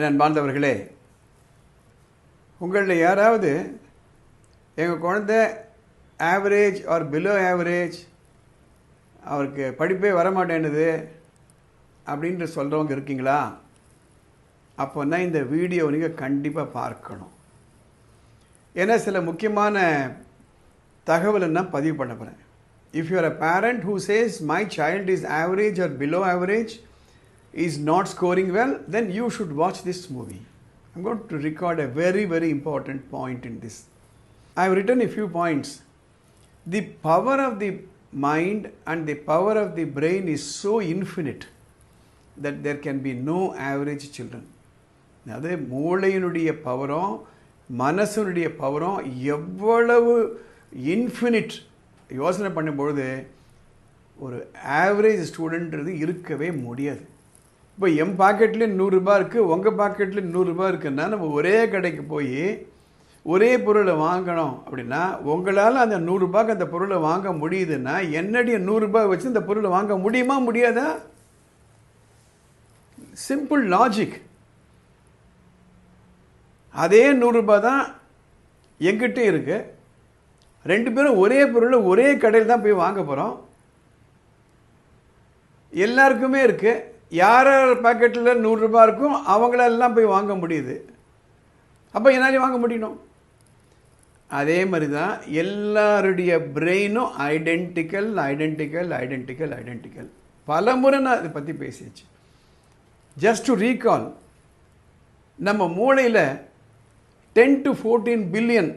என் அன்பார்ந்தவர்களே உங்களில் யாராவது எங்கள் குழந்தை ஆவரேஜ் ஆர் பிலோ ஆவரேஜ் அவருக்கு படிப்பே வரமாட்டேன்னுது அப்படின்ட்டு சொல்கிறவங்க இருக்கீங்களா? அப்போன்னா இந்த வீடியோ நீங்கள் கண்டிப்பாக பார்க்கணும். ஏன்னா சில முக்கியமான தகவலை நான் பதிவு பண்ண போகிறேன் if you're a parent who says my child is average or below average is not scoring well, then you should watch this movie. I'm going to record a very, very important point in this. I've written a few points. The power of the mind and the power of the brain is so infinite that there can be no average children. அதாவது மூளையினுடைய பவரும் மனசனுடைய பவரும் எவ்வளவு infinite யோசனை பண்ணும்பொழுது ஒரு average ஸ்டூடெண்ட்றது இருக்கவே முடியாது இப்போ என் பாக்கெட்லேயும் நூறுரூபா இருக்குது உங்கள் பாக்கெட்லேயும் நூறுரூபா இருக்குன்னா நம்ம ஒரே கடைக்கு போய் ஒரே பொருளை வாங்கணும் அப்படின்னா உங்களால் அந்த நூறுரூபாய்க்கு அந்த பொருளை வாங்க முடியுதுன்னா என்னுடைய நூறுரூபா வச்சு இந்த பொருளை வாங்க முடியுமா முடியாதா? சிம்பிள் லாஜிக் அதே நூறுரூபா தான் எங்கிட்ட இருக்கு. ரெண்டு பேரும் ஒரே பொருளை ஒரே கடையில் தான் போய் வாங்க போகிறோம் எல்லாருக்குமே இருக்குது யார் யார் பாக்கெட்டில் நூறுரூபா இருக்கும் அவங்களெல்லாம் போய் வாங்க முடியுது. அப்போ என்னாலையும் வாங்க முடியணும்? அதே மாதிரி தான் எல்லாருடைய பிரெயினும் ஐடென்டிக்கல் ஐடென்டிக்கல் ஐடென்டிக்கல் ஐடென்டிக்கல் பல முறை நான் இதை பற்றி பேசியாச்சு. ஜஸ்ட் டு ரீகால் நம்ம மூளையில் ten to fourteen billion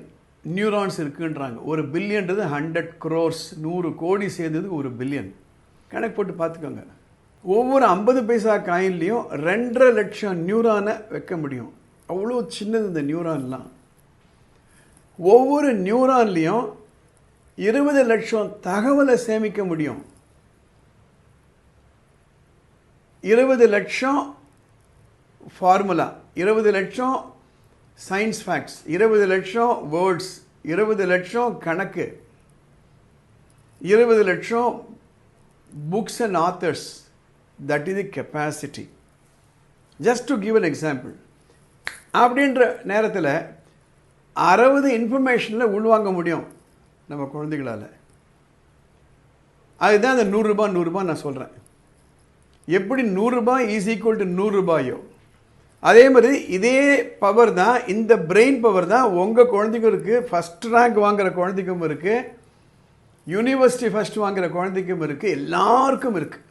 neurons இருக்குன்றாங்க. ஒரு பில்லியன்றது ஹண்ட்ரட் க்ரோர்ஸ் நூறு கோடி சேர்ந்தது ஒரு பில்லியன் கணக்கு போட்டு பார்த்துக்கோங்க. ஒவ்வொரு ஐம்பது பைசா காயின்லேயும் ரெண்டரை லட்சம் நியூரானை வைக்க முடியும். அவ்வளோ சின்னது இந்த நியூரான்லாம் ஒவ்வொரு நியூரான்லேயும் இருபது லட்சம் தகவலை சேமிக்க முடியும். இருபது லட்சம் ஃபார்முலா இருபது லட்சம் சயின்ஸ் ஃபேக்ட்ஸ் இருபது லட்சம் வேர்ட்ஸ் இருபது லட்சம் கணக்கு இருபது லட்சம் books and authors that is the capacity just to give an example அப்படின்ற நேரத்தில் அறுபது இன்ஃபர்மேஷனில் உள்வாங்க முடியும் நம்ம குழந்தைகளால். அதுதான் அந்த நூறுரூபா நூறுரூபா நான் சொல்கிறேன் எப்படி நூறுரூபா இஸ் ஈக்குவல் டு நூறுரூபாயோ அதே மாதிரி இதே பவர் தான் இந்த பிரெயின் பவர் தான் உங்கள் குழந்தைக்கும் இருக்குது ஃபஸ்ட் ரேங்க் வாங்குகிற குழந்தைக்கும் இருக்குது யூனிவர்சிட்டி ஃபஸ்ட் வாங்குகிற குழந்தைக்கும் இருக்குது எல்லாருக்கும் இருக்குது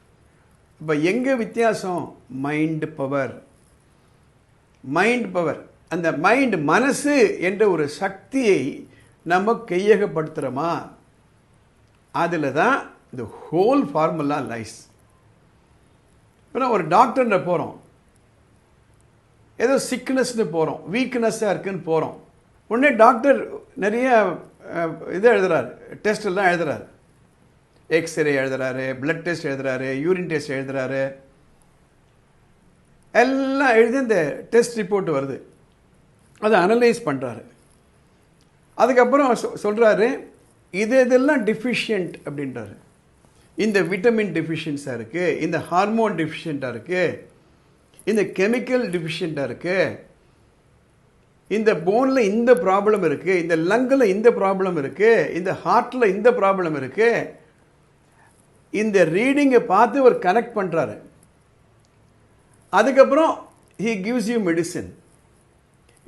இப்போ எங்கே வித்தியாசம்? மைண்ட் பவர் மைண்ட் பவர் அந்த மைண்ட் மனசு என்ற ஒரு சக்தியை நம்ம கையகப்படுத்துகிறோமா அதில் தான் இந்த ஹோல் ஃபார்முலா லைஸ் இப்போ நான் ஒரு டாக்டர்ன்ற போகிறோம் ஏதோ சிக்னஸ்னு போகிறோம் வீக்னஸ்ஸாக இருக்குன்னு போகிறோம் உடனே டாக்டர் நிறைய இதை எழுதுறாரு. டெஸ்ட் எல்லாம் எழுதுறாரு. எக்ஸ்ரே எழுதுறாரு பிளட் டெஸ்ட் எழுதுறாரு யூரின் டெஸ்ட் எழுதுறாரு. எல்லாம் எழுதி இந்த டெஸ்ட் ரிப்போர்ட் வருது. அதை அனலைஸ் பண்ணுறாரு அதுக்கப்புறம் சொல்கிறாரு இது இதெல்லாம் டிஃபிஷியன்ட் அப்படின்றாரு. இந்த விட்டமின் டிஃபிஷியன்ஸாக இருக்குது இந்த ஹார்மோன் டிஃபிஷியண்ட்டாக இருக்குது இந்த கெமிக்கல் டிஃபிஷியண்ட்டாக இருக்குது இந்த போனில் இந்த ப்ராப்ளம் இருக்குது இந்த லங்கில் இந்த ப்ராப்ளம் இருக்குது இந்த ஹார்ட்டில் இந்த ப்ராப்ளம் இருக்குது இந்த ரீடிங்கை பார்த்து அவர் கனெக்ட் பண்ணுறாரு அதுக்கப்புறம் he gives you medicine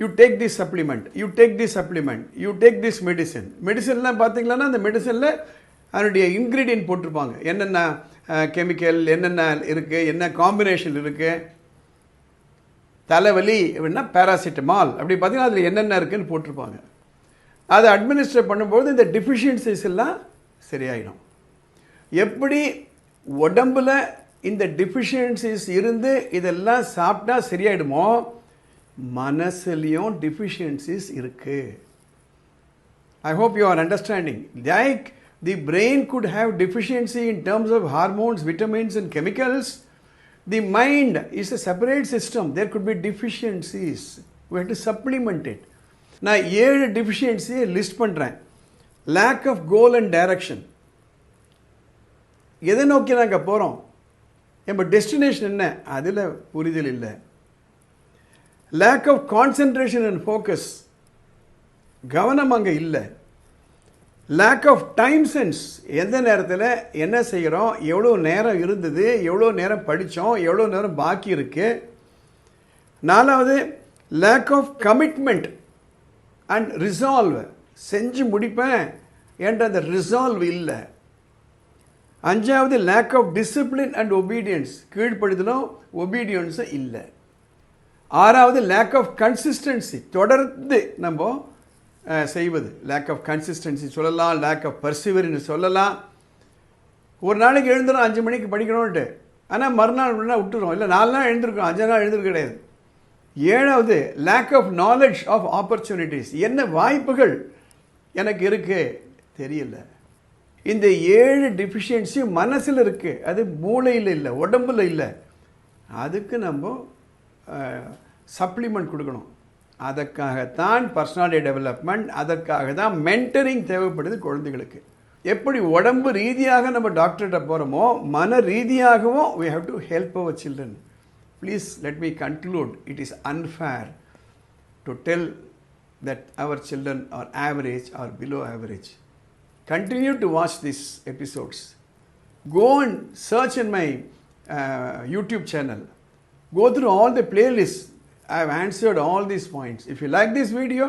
you take this supplement you take this supplement you take this medicine மெடிசன்லாம் பார்த்தீங்களன்னா அந்த மெடிசனில் அதனுடைய இன்க்ரீடியன்ட் போட்டிருப்பாங்க. என்னென்ன கெமிக்கல் என்னென்ன இருக்குது என்ன காம்பினேஷன் இருக்குது தலைவலி அப்படின்னா பேராசிட்டமால் அப்படி பார்த்தீங்கன்னா அதில் என்னென்ன இருக்குதுன்னு போட்டிருப்பாங்க. அதை அட்மினிஸ்ட்ரேட் பண்ணும்போது இந்த டிஃபிஷியன்சிஸ் எல்லாம் சரியாயிடும். எப்படி உடம்புல இந்த டிஃபிஷியன்சிஸ் இருந்து இதெல்லாம் சாப்பிட்டா சரியாயிடுமோ? மனசுலேயும் டிஃபிஷியன்சிஸ் இருக்கு. I hope you are understanding like the brain could have deficiency in terms of hormones vitamins and chemicals the mind is a separate system there could be deficiencies we have to supplement நான் ஏழு டிஃபிஷியன்சியை list பண்ணுறேன் lack of goal and direction எதை நோக்கி நாங்கள் போகிறோம் நம்ம destination என்ன? அதில் புரிதல் இல்லை. Lack of concentration and focus கவனம் அங்கே இல்லை. லேக் ஆஃப் டைம் சென்ஸ் எந்த நேரத்தில் என்ன செய்கிறோம் எவ்வளோ நேரம் இருந்தது? எவ்வளோ நேரம் படித்தோம் எவ்வளோ நேரம் பாக்கி இருக்குது நாலாவது lack of commitment and resolve செஞ்சு முடிப்பேன் என்ற அந்த ரிசால்வ் இல்லை. அஞ்சாவது lack of discipline and obedience கீழ்ப்படுதலும் ஒபீடியன்ஸும் இல்லை. ஆறாவது லேக் ஆஃப் கன்சிஸ்டன்சி தொடர்ந்து நம்ம செய்வது. லேக் ஆஃப் கன்சிஸ்டன்சி சொல்லலாம் லேக் ஆஃப் பர்சிவரின்னு சொல்லலாம். ஒரு நாளைக்கு எழுந்துடும் அஞ்சு மணிக்கு படிக்கணும்ன்ட்டு. ஆனால் மறுநாள் உடனே விட்டுரும் இல்லை நாலு நாள் எழுந்திருக்கோம். அஞ்சு நாள் எழுந்திருக்க கிடையாது. ஏழாவது lack of knowledge of opportunities என்ன வாய்ப்புகள் எனக்கு இருக்கு? தெரியல. இந்த ஏழு டிஃபிஷியன்சியும் மனசில் இருக்குது அது மூளையில் இல்லை உடம்புல இல்லை. அதுக்கு நம்ம சப்ளிமெண்ட் கொடுக்கணும். அதற்காகத்தான் பர்சனாலிட்டி டெவலப்மெண்ட் அதற்காக தான் மென்டரிங் தேவைப்படுது குழந்தைகளுக்கு. எப்படி உடம்பு ரீதியாக நம்ம டாக்டர்கிட்ட போகிறோமோ மன ரீதியாகவும் we have to help our children please let me conclude it is unfair to tell that our children are average or below average. Continue to watch these episodes go and search in my uh, youtube channel go through all the playlists i have answered all these points if you like this video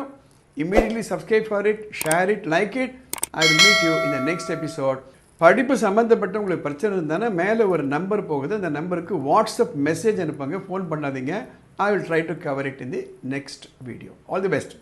immediately subscribe for it share it like it i will meet you in the next episode படிப்பு சம்மந்தப்பட்ட உங்களுக்கு பிரச்சனை இருந்தானே மேலே ஒரு number போகுது அந்த நம்பருக்கு வாட்ஸ்அப் மெசேஜ் அனுப்புங்க ஃபோன் பண்ணாதீங்க I will try to cover it in the next video all the best